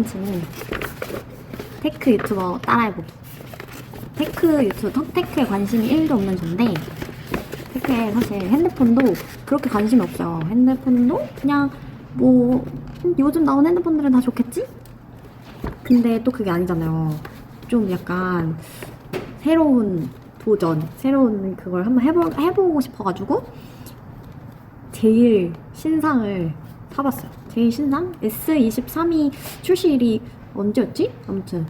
컨텐츠는 테크 유튜버 따라해보기. 테크 유튜버, 테크에 관심이 1도 없는 전데 테크에 사실 핸드폰도 그렇게 관심이 없어요. 핸드폰도 그냥 뭐 음, 요즘 나온 핸드폰들은 다 좋겠지? 근데 또 그게 아니잖아요. 좀 약간 새로운 도전, 새로운 그걸 한번 해보, 해보고 싶어가지고 제일 신상을 사봤어요. 제일 신상 S23이 출시일이 언제였지? 아무튼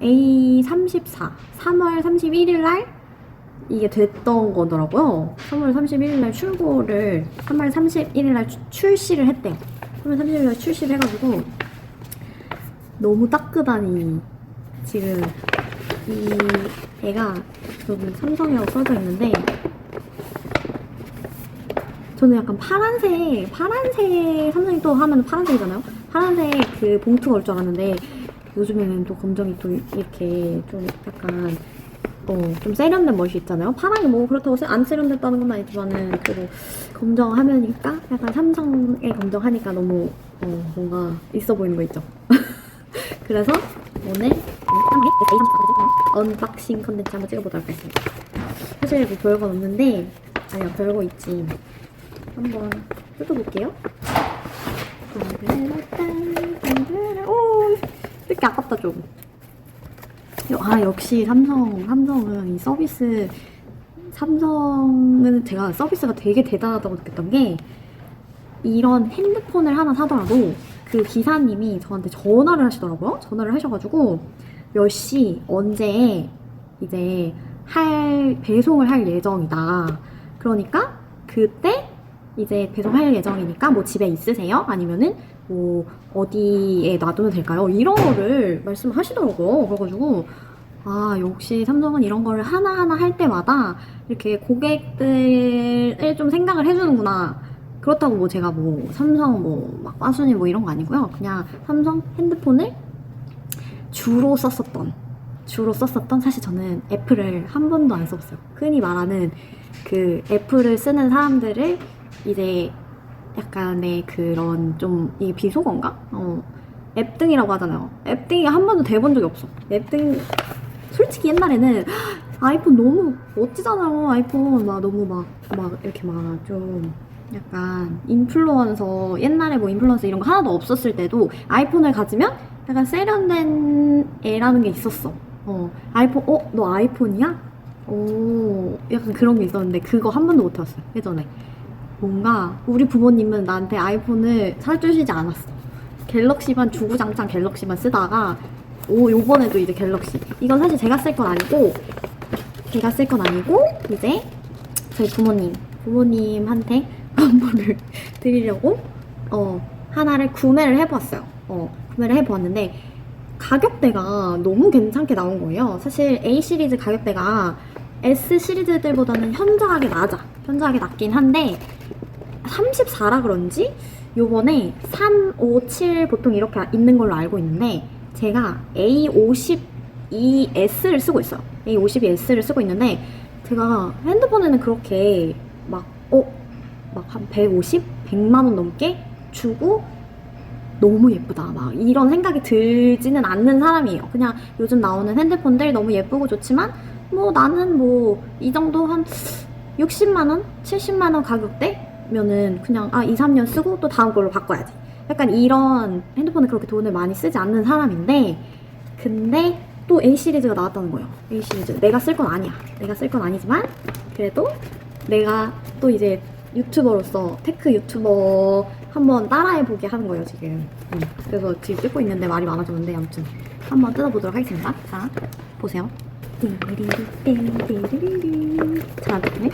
A34 3월 31일 날 이게 됐던 거더라고요. 3월 31일 날 출고를 3월 31일 날 추- 출시를 했대요. 3월 31일 날 출시를 해가지고 너무 따끈하니 지금 이 애가 여기 삼성이라고 써져 있는데 저는 약간 파란색 파란색 삼성이 또 하면 파란색이잖아요. 파란색 그 봉투가 올 줄 알았는데 요즘에는 또 검정이 또 이렇게 좀 약간 어, 좀 세련된 멋이 있잖아요. 파랑이 뭐 그렇다고 세- 안 세련됐다는 건 아니지만은 그래도 검정 화면이니까 약간 삼성의 검정 하니까 너무 어, 뭔가 있어 보이는 거 있죠. 그래서 오늘 언박싱 컨텐츠 한번 찍어보도록 하겠습니다. 사실 뭐 별건 없는데 아니야 별거 있지. 한번 뜯어볼게요. 오, 이렇게 아깝다 좀. 아 역시 삼성 삼성은 이 서비스 삼성은 제가 서비스가 되게 대단하다고 느꼈던 게 이런 핸드폰을 하나 사더라도 그 기사님이 저한테 전화를 하시더라고요. 전화를 하셔가지고 몇 시 언제 이제 할 배송을 할 예정이다. 그러니까 그때 이제 배송할 예정이니까 뭐 집에 있으세요? 아니면은 뭐 어디에 놔두면 될까요? 이런 거를 말씀하시더라고요. 그래가지고 아 역시 삼성은 이런 거를 하나하나 할 때마다 이렇게 고객들을 좀 생각을 해주는구나. 그렇다고 뭐 제가 뭐 삼성 뭐막 빠순이 뭐 이런 거 아니고요. 그냥 삼성 핸드폰을 주로 썼었던 주로 썼었던 사실 저는 애플을 한 번도 안 써봤어요. 흔히 말하는 그 애플을 쓰는 사람들을 이제 약간의 그런 좀 이게 비속어인가? 어 앱등이라고 하잖아요. 앱등이 한 번도 돼본 적이 없어. 앱등 솔직히 옛날에는 아이폰 너무 멋지잖아요. 아이폰 막 너무 막 막 이렇게 막 좀 약간 인플루언서 옛날에 뭐 인플루언서 이런 거 하나도 없었을 때도 아이폰을 가지면 약간 세련된 애라는 게 있었어. 어 아이폰 어 너 아이폰이야? 오 약간 그런 게 있었는데 그거 한 번도 못 해봤어요 예전에. 뭔가 우리 부모님은 나한테 아이폰을 사주시지 않았어. 갤럭시만 주구장창 갤럭시만 쓰다가 오 요번에도 이제 갤럭시. 이건 사실 제가 쓸 건 아니고 제가 쓸 건 아니고 이제 저희 부모님 부모님한테 선물을 드리려고 어 하나를 구매를 해보았어요. 어 구매를 해보았는데 가격대가 너무 괜찮게 나온 거예요. 사실 A 시리즈 가격대가 S 시리즈들보다는 현저하게 낮아. 현저하게 낮긴 한데 34라 그런지 요번에 3, 5, 7 보통 이렇게 있는 걸로 알고 있는데 제가 A52S를 쓰고 있어요. A52S를 쓰고 있는데 제가 핸드폰에는 그렇게 막 어? 막 한 150? 100만 원 넘게 주고 너무 예쁘다 막 이런 생각이 들지는 않는 사람이에요. 그냥 요즘 나오는 핸드폰들 너무 예쁘고 좋지만 뭐 나는 뭐 이 정도 한 60만 원, 70만 원 가격대 면은 그냥 아 2, 3년 쓰고 또 다음 걸로 바꿔야지. 약간 이런 핸드폰을 그렇게 돈을 많이 쓰지 않는 사람인데 근데 또 A 시리즈가 나왔다는 거예요. A 시리즈. 내가 쓸 건 아니야. 내가 쓸 건 아니지만 그래도 내가 또 이제 유튜버로서 테크 유튜버 한번 따라해보게 하는 거예요 지금. 음, 그래서 지금 찍고 있는데 말이 많아졌는데 아무튼 한번 뜯어보도록 하겠습니다. 자 보세요. 띠리리띠리리리리. 잘안 뜯네.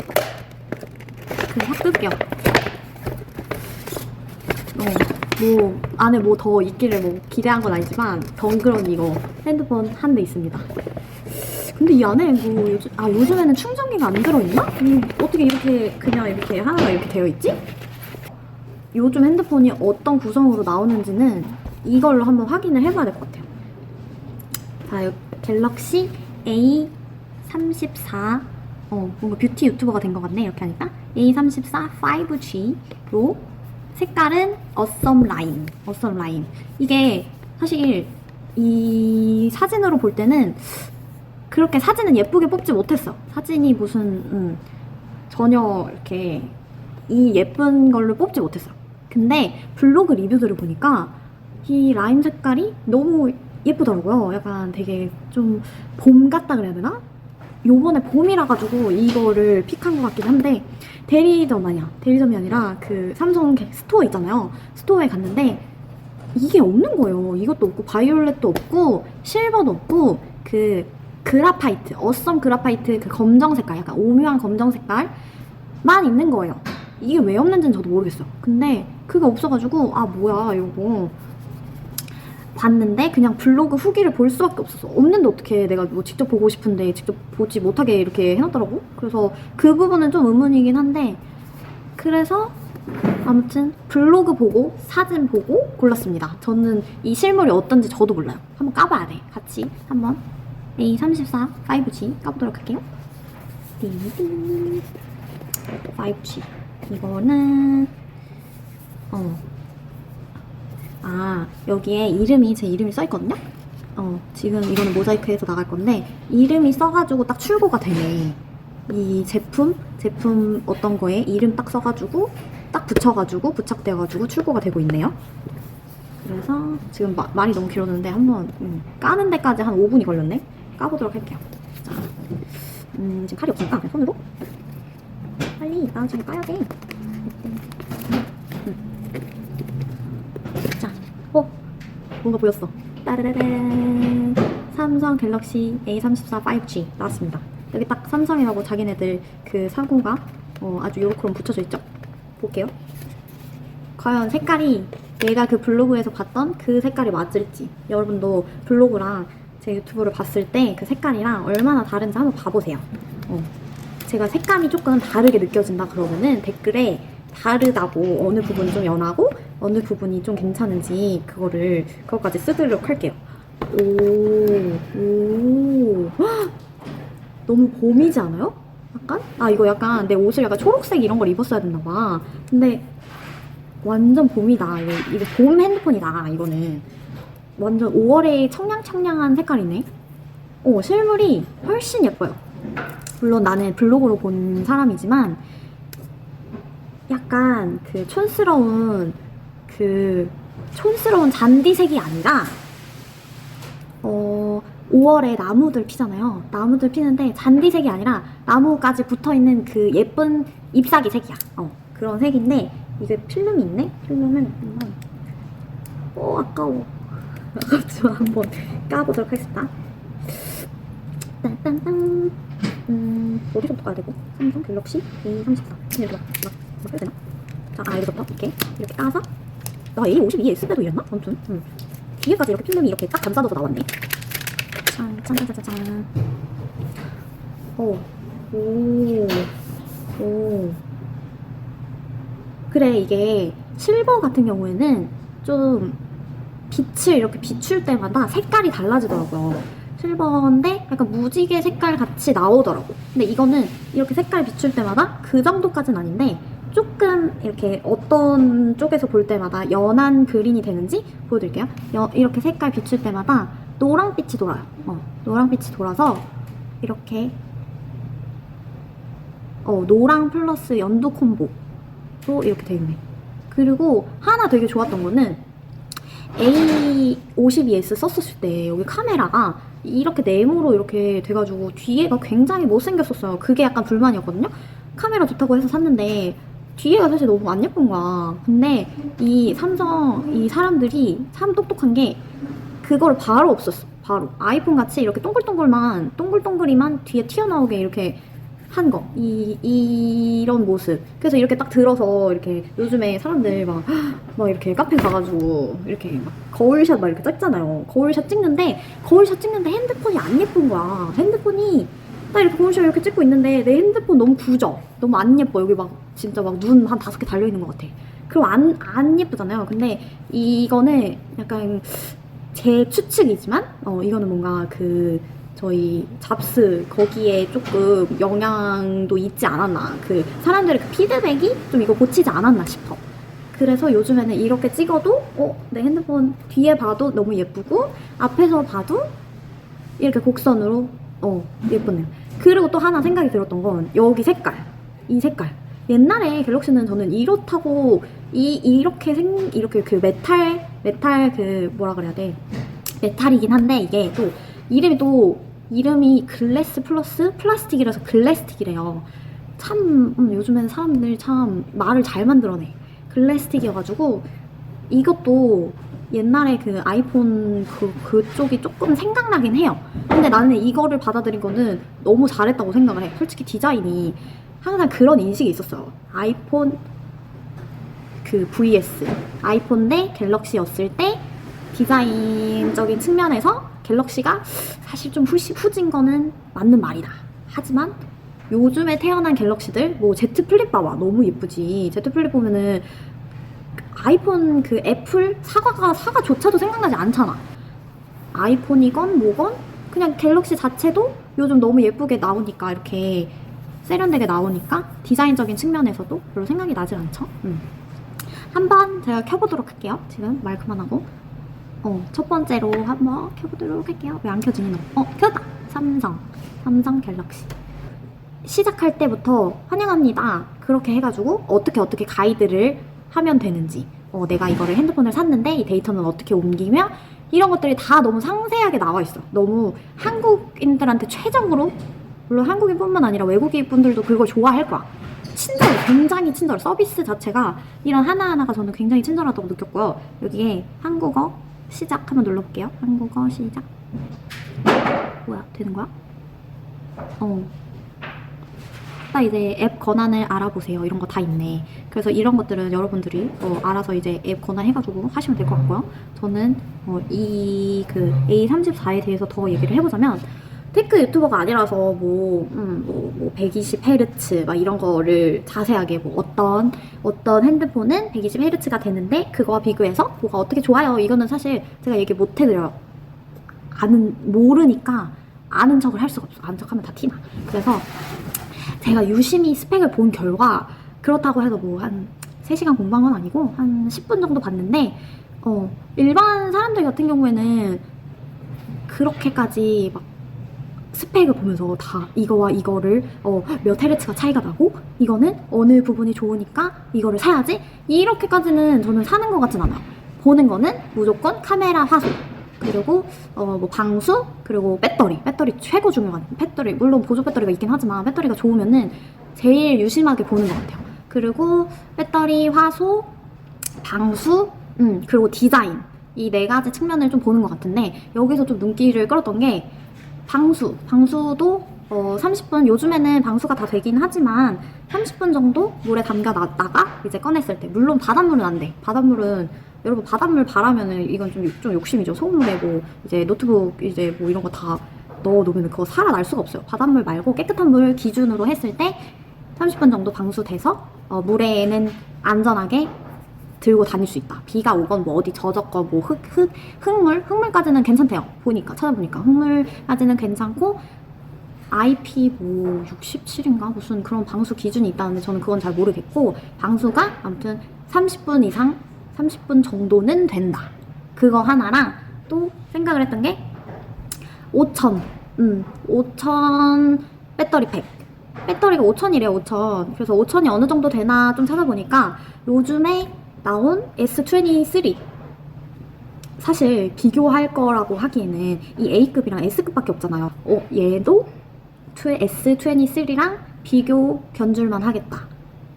그냥 확. 어, 뭐 안에 뭐 더 있기를 뭐 기대한 건 아니지만 덩그러니 이거 핸드폰 한 대 있습니다. 근데 이 안에 뭐 요즘 아 요즘에는 충전기가 안 들어있나? 음, 어떻게 이렇게 그냥 이렇게 하나가 이렇게 되어 있지? 요즘 핸드폰이 어떤 구성으로 나오는지는 이걸로 한번 확인을 해봐야 될 것 같아요. 자, 요 갤럭시 A34 어 뭔가 뷰티 유튜버가 된 것 같네 이렇게 하니까 A34 5G로 색깔은 어썸 라인. 어썸 라인. 이게 사실 이 사진으로 볼 때는 그렇게 사진은 예쁘게 뽑지 못했어. 사진이 무슨 음, 전혀 이렇게 이 예쁜 걸로 뽑지 못했어. 근데 블로그 리뷰들을 보니까 이 라임 색깔이 너무 예쁘더라고요. 약간 되게 좀 봄 같다 그래야 되나? 요번에 봄이라 가지고 이거를 픽한 것 같긴 한데 대리점 아니야. 대리점이 아니라 그 삼성 스토어 있잖아요. 스토어에 갔는데 이게 없는 거예요. 이것도 없고 바이올렛도 없고 실버도 없고 그 그라파이트, 어썸 그라파이트 그 검정 색깔, 약간 오묘한 검정 색깔만 있는 거예요. 이게 왜 없는지는 저도 모르겠어요. 근데 그게 없어가지고 아 뭐야 이거 봤는데 그냥 블로그 후기를 볼 수밖에 없었어. 없는데 어떻게 내가 뭐 직접 보고 싶은데 직접 보지 못하게 이렇게 해놨더라고. 그래서 그 부분은 좀 의문이긴 한데 그래서 아무튼 블로그 보고 사진 보고 골랐습니다. 저는 이 실물이 어떤지 저도 몰라요. 한번 까봐야 돼. 같이 한번 A34 5G 까보도록 할게요. 띵띵 5G 이거는 어. 아 여기에 이름이 제 이름이 써 있거든요. 어 지금 이거는 모자이크해서 나갈 건데 이름이 써가지고 딱 출고가 되네. 이 제품 제품 어떤 거에 이름 딱 써가지고 딱 붙여가지고 부착되어가지고 출고가 되고 있네요. 그래서 지금 마- 말이 너무 길었는데 한번 음, 까는 데까지 한 5분이 걸렸네. 까보도록 할게요. 자, 음, 지금 칼이 없으니까 손으로 빨리 나중에 까야 돼. 음. 자, 어, 뭔가 보였어. 따르르른 삼성 갤럭시 A34 5G 나왔습니다. 여기 딱 삼성이라고 자기네들 그 사고가 어, 아주 요렇게로 붙여져 있죠. 볼게요. 과연 색깔이 내가 그 블로그에서 봤던 그 색깔이 맞을지 여러분도 블로그랑 제 유튜브를 봤을 때 그 색깔이랑 얼마나 다른지 한번 봐보세요. 어. 제가 색감이 조금 다르게 느껴진다 그러면은 댓글에 다르다고 어느 부분이 좀 연하고 어느 부분이 좀 괜찮은지 그거를 그것까지 쓰도록 할게요. 오, 오, 헉! 너무 봄이지 않아요? 약간? 아 이거 약간 내 옷을 약간 초록색 이런 걸 입었어야 됐나 봐. 근데 완전 봄이다. 이거, 이거 봄 핸드폰이다. 이거는 완전 5월에 청량청량한 색깔이네. 오 실물이 훨씬 예뻐요. 물론 나는 블로그로 본 사람이지만 약간 그 촌스러운 그 촌스러운 잔디색이 아니라 어 5월에 나무들 피잖아요. 나무들 피는데 잔디색이 아니라 나무까지 붙어 있는 그 예쁜 잎사귀 색이야. 어 그런 색인데 이게 필름이 있네. 필름을 한번 어 아까워. 아깝지만 한번 까보도록 하겠습니다. 딴딴딴. 음, 어디서부터 까야 되고? 삼성 갤럭시 A34. 이렇게 막, 막, 막 해야 되나? 자, 아, 여기서부터 이렇게, 이렇게 까서. 나 A52 S대도 이랬나? 아무튼, 음. 뒤에까지 이렇게 필름이 이렇게 딱 감싸져서 나왔네. 짠, 짠, 짠, 짠, 짠. 오, 오, 오. 그래, 이게 실버 같은 경우에는 좀 빛을 이렇게 비출 때마다 색깔이 달라지더라고요. 실버인데 약간 무지개 색깔 같이 나오더라고. 근데 이거는 이렇게 색깔 비출 때마다 그 정도까지는 아닌데 조금 이렇게 어떤 쪽에서 볼 때마다 연한 그린이 되는지 보여드릴게요. 여- 이렇게 색깔 비출 때마다 노랑빛이 돌아요. 어, 노랑빛이 돌아서 이렇게 어, 노랑 플러스 연두 콤보로 이렇게 돼 있네. 그리고 하나 되게 좋았던 거는 A52S 썼었을 때 여기 카메라가 이렇게 네모로 이렇게 돼가지고 뒤에가 굉장히 못생겼었어요. 그게 약간 불만이었거든요. 카메라 좋다고 해서 샀는데 뒤에가 사실 너무 안 예쁜 거야. 근데 이 삼성 이 사람들이 참 똑똑한 게 그걸 바로 없었어. 바로 아이폰 같이 이렇게 동글동글만 동글동글이만 뒤에 튀어나오게 이렇게 한 거. 이 이런 모습. 그래서 이렇게 딱 들어서 이렇게 요즘에 사람들 막 막 이렇게 카페 가가지고 이렇게 막 거울샷 막 이렇게 찍잖아요. 거울샷 찍는데 거울샷 찍는데 핸드폰이 안 예쁜 거야. 핸드폰이 나 이렇게 거울샷 이렇게 찍고 있는데 내 핸드폰 너무 굳어. 너무 안 예뻐. 여기 막 진짜 막 눈 한 다섯 개 달려 있는 것 같아. 그럼 안 안 예쁘잖아요. 근데 이거는 약간 제 추측이지만 어 이거는 뭔가 그 저희 잡스 거기에 조금 영향도 있지 않았나 그 사람들의 그 피드백이 좀 이거 고치지 않았나 싶어 그래서 요즘에는 이렇게 찍어도 어, 내 핸드폰 뒤에 봐도 너무 예쁘고 앞에서 봐도 이렇게 곡선으로 어 예쁘네요. 그리고 또 하나 생각이 들었던 건 여기 색깔 이 색깔 옛날에 갤럭시는 저는 이렇다고 이 이렇게 생 이렇게 그 메탈 메탈 그 뭐라 그래야 돼 메탈이긴 한데 이게 또 이름이 또 이름이 글래스 플러스 플라스틱이라서 글래스틱이래요. 참 음, 요즘에는 사람들 참 말을 잘 만들어내. 글래스틱이어가지고 이것도 옛날에 그 아이폰 그 그쪽이 조금 생각나긴 해요. 근데 나는 이거를 받아들인 거는 너무 잘했다고 생각을 해. 솔직히 디자인이 항상 그런 인식이 있었어요. 아이폰 그 vs 아이폰 대 갤럭시였을 때 디자인적인 측면에서 갤럭시가 사실 좀 후시, 후진 거는 맞는 말이다. 하지만 요즘에 태어난 갤럭시들 뭐 Z 플립 봐봐 너무 예쁘지. Z 플립 보면은 아이폰 그 애플 사과가 사과조차도 생각나지 않잖아. 아이폰이건 뭐건 그냥 갤럭시 자체도 요즘 너무 예쁘게 나오니까 이렇게 세련되게 나오니까 디자인적인 측면에서도 별로 생각이 나지 않죠. 음. 한번 제가 켜보도록 할게요. 지금 마이크만 하고. 어, 첫 번째로 한번 켜보도록 할게요. 왜 안 켜지니 너? 어, 켜다. 삼성. 삼성 갤럭시. 시작할 때부터 환영합니다. 그렇게 해가지고 어떻게 어떻게 가이드를 하면 되는지. 어, 내가 이거를 핸드폰을 샀는데 이 데이터는 어떻게 옮기며 이런 것들이 다 너무 상세하게 나와 있어. 너무 한국인들한테 최적으로 물론 한국인뿐만 아니라 외국인 분들도 그걸 좋아할 거야. 친절해, 굉장히 친절해. 서비스 자체가 이런 하나하나가 저는 굉장히 친절하다고 느꼈고요. 여기에 한국어 시작 한번 눌러볼게요. 한국어 시작. 뭐야, 되는 거야? 어. 딱 이제 앱 권한을 알아보세요. 이런 거 다 있네. 그래서 이런 것들은 여러분들이 어, 알아서 이제 앱 권한 해가지고 하시면 될 것 같고요. 저는 어, 이그 A34에 대해서 더 얘기를 해보자면 테크 유튜버가 아니라서 뭐, 음, 뭐, 뭐 120Hz 막 이런 거를 자세하게 뭐 어떤 어떤 핸드폰은 120Hz가 되는데 그거와 비교해서 뭐가 어떻게 좋아요 이거는 사실 제가 얘기 못 해드려요. 아는 모르니까 아는 척을 할 수가 없어. 아는 척하면 다 티나. 그래서 제가 유심히 스펙을 본 결과 그렇다고 해서 뭐 한 3시간 공부한 건 아니고 한 10분 정도 봤는데 어, 일반 사람들 같은 경우에는 그렇게까지 막 스펙을 보면서 다 이거와 이거를 어, 몇 헤르츠가 차이가 나고 이거는 어느 부분이 좋으니까 이거를 사야지 이렇게까지는 저는 사는 것 같진 않아요. 보는 거는 무조건 카메라 화소 그리고 어, 뭐 방수 그리고 배터리 배터리 최고 중요한 배터리 물론 보조 배터리가 있긴 하지만 배터리가 좋으면은 제일 유심하게 보는 것 같아요. 그리고 배터리 화소 방수 음 그리고 디자인 이 네 가지 측면을 좀 보는 것 같은데 여기서 좀 눈길을 끌었던 게 방수 방수도 어 30분 요즘에는 방수가 다 되긴 하지만 30분 정도 물에 담가 놨다가 이제 꺼냈을 때 물론 바닷물은 안 돼. 바닷물은 여러분 바닷물 바라면은 이건 좀, 좀 욕심이죠. 소금물에 뭐 이제 노트북 이제 뭐 이런 거 다 넣어 놓으면 그거 살아날 수가 없어요. 바닷물 말고 깨끗한 물 기준으로 했을 때 30분 정도 방수돼서 어, 물에는 안전하게 들고 다닐 수 있다. 비가 오건 뭐 어디 젖었건 뭐 흙, 흙, 흙물, 흙물까지는 괜찮대요. 보니까 찾아보니까 흙물까지는 괜찮고 IP 뭐 67인가 무슨 그런 방수 기준이 있다는데 저는 그건 잘 모르겠고 방수가 아무튼 30분 이상 30분 정도는 된다. 그거 하나랑 또 생각을 했던 게 5천, 음, 5천 배터리 팩. 배터리가 5천이래요, 5천. 그래서 5천이 어느 정도 되나 좀 찾아보니까 요즘에 나온 S23 사실 비교할 거라고 하기에는 이 A급이랑 S급밖에 없잖아요. 어, 얘도 S23랑 비교 견줄만 하겠다.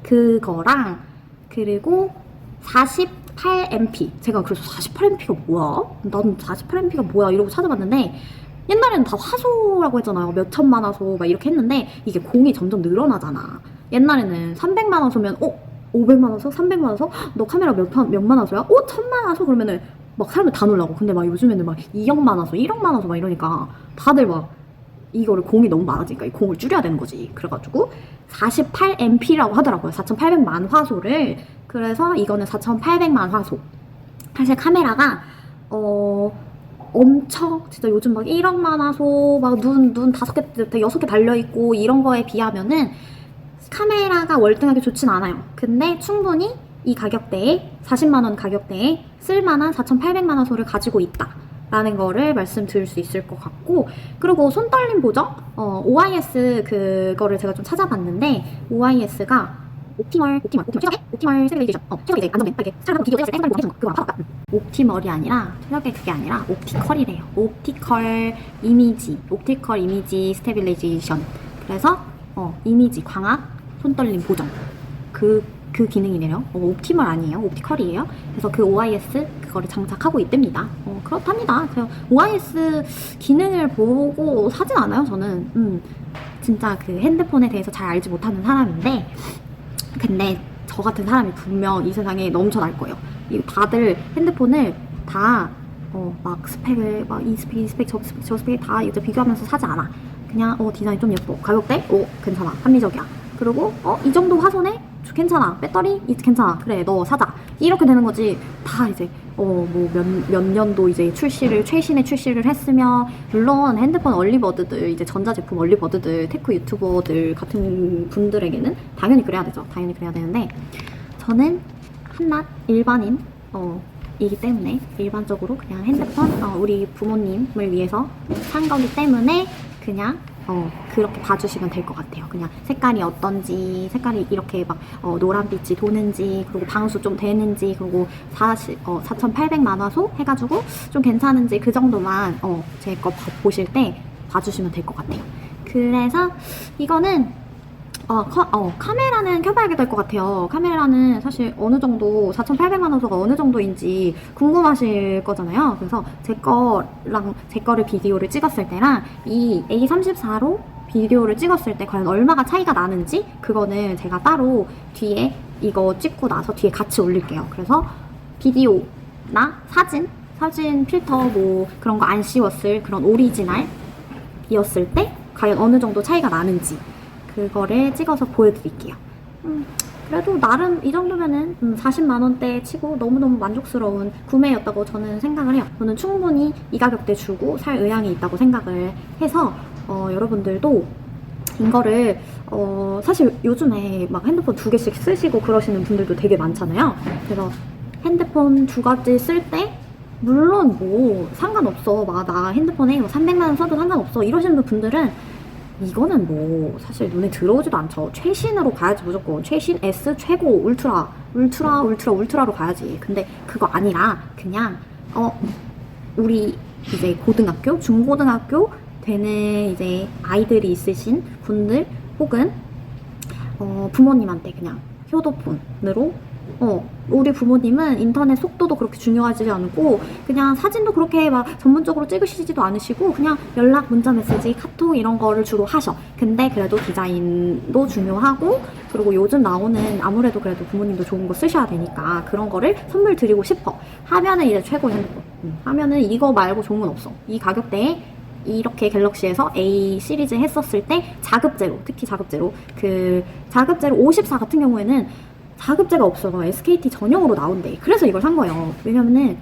그거랑 그리고 48MP. 제가 그래서 48MP가 뭐야? 난 48MP가 뭐야? 이러고 찾아봤는데 옛날에는 다 화소라고 했잖아요. 몇 천만 화소 막 이렇게 했는데 이게 공이 점점 늘어나잖아. 옛날에는 300만 화소면 어? 500만 화소? 300만 화소? 너 카메라 몇, 판- 몇만 화소야? 어? 천만 화소? 그러면은 막 사람들 다 놀라고. 근데 막 요즘에는 막 2억만 화소, 1억만 화소 막 이러니까 다들 막 이거를 공이 너무 많아지니까 이 공을 줄여야 되는 거지. 그래가지고 48MP라고 하더라고요. 4,800만 화소를. 그래서 이거는 4,800만 화소. 사실 카메라가 어 엄청 진짜 요즘 막 1억만 화소 막 눈 눈 다섯 개 여섯 개 달려 있고 이런 거에 비하면은 카메라가 월등하게 좋진 않아요. 근데 충분히 이 가격대에 40만 원 가격대에 쓸만한 4,800만 원 소를 가지고 있다. 라는 거를 말씀드릴 수 있을 것 같고 그리고 손떨림 보정 어, OIS 그거를 제가 좀 찾아봤는데 OIS가 옵티멀 옵티멀 옵티멀 최적의 옵티멀 스테빌레이션 어 최적의 이제 안정된 이렇게 사람하고 비교 찍었을 때 보정 해주는 거 그거 알아? 옵티멀이 아니라 최적의 그게 아니라 옵티컬이래요 옵티컬 이미지 옵티컬 이미지 스테빌레이션 그래서 어 이미지 광학 손떨림 보정 그, 그 기능이네요. 어, 옵티멀 아니에요. 옵티컬이에요. 그래서 그 OIS 그거를 장착하고 있답니다. 어, 그렇답니다. 그 OIS 기능을 보고 사진 않아요, 저는. 음, 진짜 그 핸드폰에 대해서 잘 알지 못하는 사람인데, 근데 저 같은 사람이 분명 이 세상에 넘쳐날 거예요. 이 다들 핸드폰을 다, 어, 막 스펙을, 막 이 스펙, 이 스펙, 저 스펙, 저 스펙 다 이제 비교하면서 사지 않아. 그냥, 어, 디자인 좀 예뻐. 가격대? 오, 괜찮아. 합리적이야. 그리고, 어, 이 정도 화소네? 저 괜찮아. 배터리? 이 괜찮아. 그래, 너 사자. 이렇게 되는 거지. 다 이제, 어, 뭐, 몇, 몇 년도 이제 출시를, 최신의 출시를 했으며, 물론 핸드폰 얼리버드들, 이제 전자제품 얼리버드들, 테크 유튜버들 같은 분들에게는 당연히 그래야 되죠. 당연히 그래야 되는데, 저는 한낱 일반인, 어, 이기 때문에 일반적으로 그냥 핸드폰 어, 우리 부모님을 위해서 산 거기 때문에 그냥 어, 그렇게 봐주시면 될 것 같아요. 그냥 색깔이 어떤지, 색깔이 이렇게 막 어, 노란빛이 도는지, 그리고 방수 좀 되는지, 그리고 40, 어, 4,800만 화소 해가지고 좀 괜찮은지 그 정도만 어, 제 거 보실 때 봐주시면 될 것 같아요. 그래서 이거는 어, 커- 어, 카메라는 켜봐야 될 것 같아요. 카메라는 사실 어느 정도, 4,800만 원소가 어느 정도인지 궁금하실 거잖아요. 그래서 제 거랑, 제 거를 비디오를 찍었을 때랑 이 A34로 비디오를 찍었을 때 과연 얼마가 차이가 나는지 그거는 제가 따로 뒤에 이거 찍고 나서 뒤에 같이 올릴게요. 그래서 비디오나 사진, 사진 필터 뭐 그런 거 안 씌웠을 그런 오리지널이었을 때 과연 어느 정도 차이가 나는지 그거를 찍어서 보여드릴게요. 음, 그래도 나름 이 정도면은 음, 40만 원대 치고 너무너무 만족스러운 구매였다고 저는 생각을 해요. 저는 충분히 이 가격대 주고 살 의향이 있다고 생각을 해서 어, 여러분들도 이거를 어, 사실 요즘에 막 핸드폰 두 개씩 쓰시고 그러시는 분들도 되게 많잖아요. 그래서 핸드폰 두 가지 쓸 때 물론 뭐 상관없어. 막 나 핸드폰에 뭐 300만 원 써도 상관없어. 이러시는 분들은 이거는 뭐 사실 눈에 들어오지도 않죠. 최신으로 가야지 무조건 최신 S 최고 울트라 울트라 울트라 울트라로 가야지. 근데 그거 아니라 그냥 어 우리 이제 고등학교 중고등학교 되는 이제 아이들이 있으신 분들 혹은 어 부모님한테 그냥 효도폰으로 어 우리 부모님은 인터넷 속도도 그렇게 중요하지 않고 그냥 사진도 그렇게 막 전문적으로 찍으시지도 않으시고 그냥 연락 문자 메시지 카톡 이런 거를 주로 하셔. 근데 그래도 디자인도 중요하고 그리고 요즘 나오는 아무래도 그래도 부모님도 좋은 거 쓰셔야 되니까 그런 거를 선물 드리고 싶어. 하면은 이제 최고 핸드폰 음, 하면은 이거 말고 좋은 건 없어. 이 가격대에 이렇게 갤럭시에서 A 시리즈 했었을 때 자급제로 특히 자급제로. 그 자급제로 54 같은 경우에는 자급제가 없어서 SKT 전용으로 나온대. 그래서 이걸 산 거예요. 왜냐면은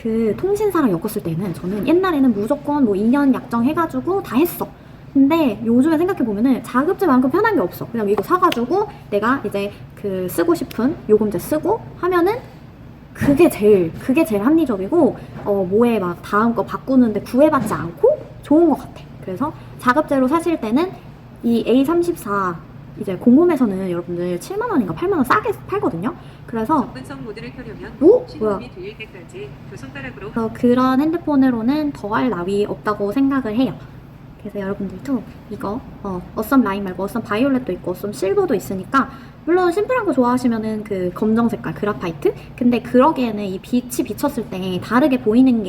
그 통신사랑 엮었을 때는 저는 옛날에는 무조건 뭐 2년 약정 해가지고 다 했어. 근데 요즘에 생각해보면은 자급제만큼 편한 게 없어. 그냥 이거 사가지고 내가 이제 그 쓰고 싶은 요금제 쓰고 하면은 그게 제일, 그게 제일 합리적이고, 어, 뭐에 막 다음 거 바꾸는데 구애받지 않고 좋은 것 같아. 그래서 자급제로 사실 때는 이 A34 이제 공홈에서는 여러분들 7만 원인가 8만 원 싸게 팔거든요. 그래서 접근성 모드를 켜려면 오 뭐야? 들릴 때까지 두 손가락으로 그래서 그런 핸드폰으로는 더할 나위 없다고 생각을 해요. 그래서 여러분들도 이거 어, 어썸 라인 말고 어썸 바이올렛도 있고 어썸 실버도 있으니까 물론 심플한 거 좋아하시면은 그 검정 색깔 그라파이트 근데 그러기에는 이 빛이 비쳤을 때 다르게 보이는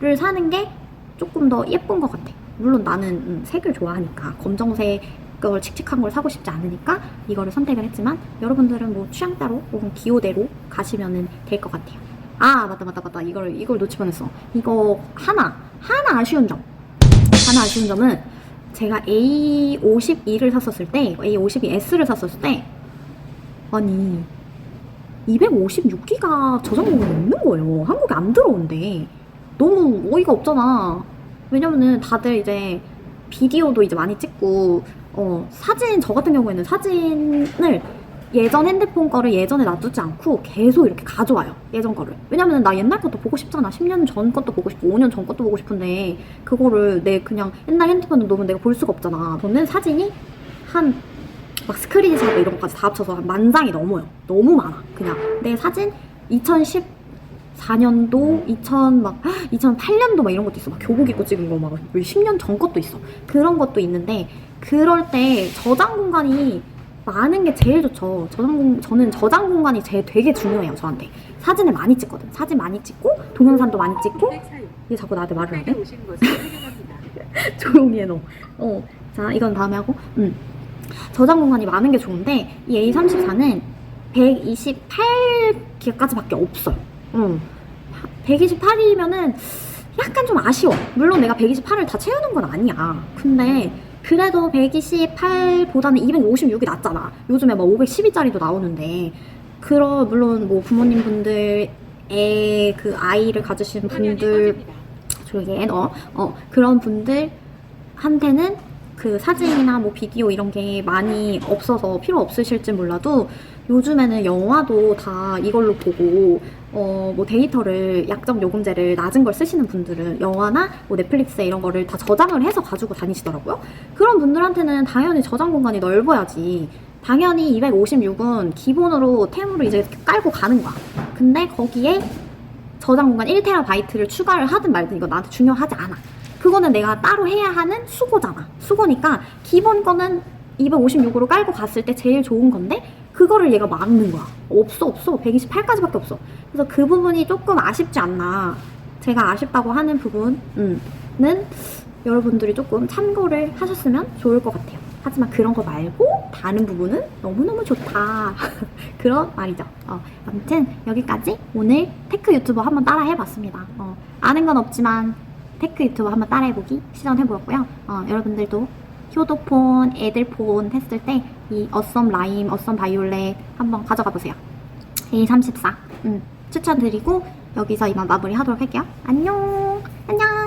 걸 사는 게 조금 더 예쁜 것 같아. 물론 나는 음, 색을 좋아하니까 검정색 걸 칙칙한 걸 사고 싶지 않으니까 이거를 선택을 했지만 여러분들은 뭐 취향 따로 혹은 기호대로 가시면은 될것 같아요. 아 맞다 맞다 맞다 이걸 이걸 놓칠 뻔했어. 이거 하나 하나 아쉬운 점 하나 아쉬운 점은 제가 A52를 샀었을 때 A52S를 샀었을 때 아니 256기가 저장료가 없는 거예요. 한국에 안 들어온대. 너무 어이가 없잖아. 왜냐면은 다들 이제 비디오도 이제 많이 찍고 어 사진 저 같은 경우에는 사진을 예전 핸드폰 거를 예전에 놔두지 않고 계속 이렇게 가져와요. 예전 거를. 왜냐면 나 옛날 것도 보고 싶잖아. 10년 전 것도 보고 싶고 5년 전 것도 보고 싶은데 그거를 내 그냥 옛날 핸드폰에 놓으면 내가 볼 수가 없잖아. 저는 사진이 한 막 스크린샷 이런 것까지 다 합쳐서 한 만 장이 넘어요. 너무 많아. 그냥 내 사진 2014년도, 2000 막 2008년도 막 이런 것도 있어. 막 교복 입고 찍은 거 막 10년 전 것도 있어. 그런 것도 있는데 그럴 때 저장 공간이 많은 게 제일 좋죠. 저장 공, 저는 저장 공간이 제일 되게 중요해요, 저한테. 사진을 많이 찍거든. 사진 많이 찍고, 동영상도 많이 찍고. 얘 자꾸 나한테 말을 하네? 조용히 해, 너. 어. 자, 이건 다음에 하고. 음. 저장 공간이 많은 게 좋은데, 이 A34는 128기가까지밖에 없어요. 응. 128이면은 약간 좀 아쉬워. 물론 내가 128을 다 채우는 건 아니야. 근데 그래도 128보다는 256이 낫잖아. 요즘에 막 512짜리도 나오는데. 그러 물론 뭐 부모님 분들의 그 아이를 가지신 화면이 분들 꺼집니다. 조용히 해, 너. 어, 그런 분들 한테는 그 사진이나 뭐 비디오 이런 게 많이 없어서 필요 없으실지 몰라도 요즘에는 영화도 다 이걸로 보고 어, 뭐 데이터를 약정 요금제를 낮은 걸 쓰시는 분들은 영화나 뭐 넷플릭스 이런 거를 다 저장을 해서 가지고 다니시더라고요. 그런 분들한테는 당연히 저장 공간이 넓어야지. 당연히 256은 기본으로 템으로 이제 깔고 가는 거야. 근데 거기에 저장 공간 1TB를 추가를 하든 말든 이거 나한테 중요하지 않아. 그거는 내가 따로 해야 하는 수고잖아. 수고니까 기본 거는 256으로 깔고 갔을 때 제일 좋은 건데 그거를 얘가 막는 거야. 없어 없어. 128까지밖에 없어. 그래서 그 부분이 조금 아쉽지 않나. 제가 아쉽다고 하는 부분은 여러분들이 조금 참고를 하셨으면 좋을 것 같아요. 하지만 그런 거 말고 다른 부분은 너무너무 좋다. 그런 말이죠. 어, 아무튼 여기까지 오늘 테크 유튜버 한번 따라 해봤습니다. 어, 아는 건 없지만 테크 유튜버 한번 따라 해보기 시전해보았고요. 어, 여러분들도 효도폰, 애들폰 했을 때 이 어썸 라임, 어썸 바이올렛 한번 가져가 보세요. A34 음, 추천드리고 여기서 이만 마무리 하도록 할게요. 안녕! 안녕!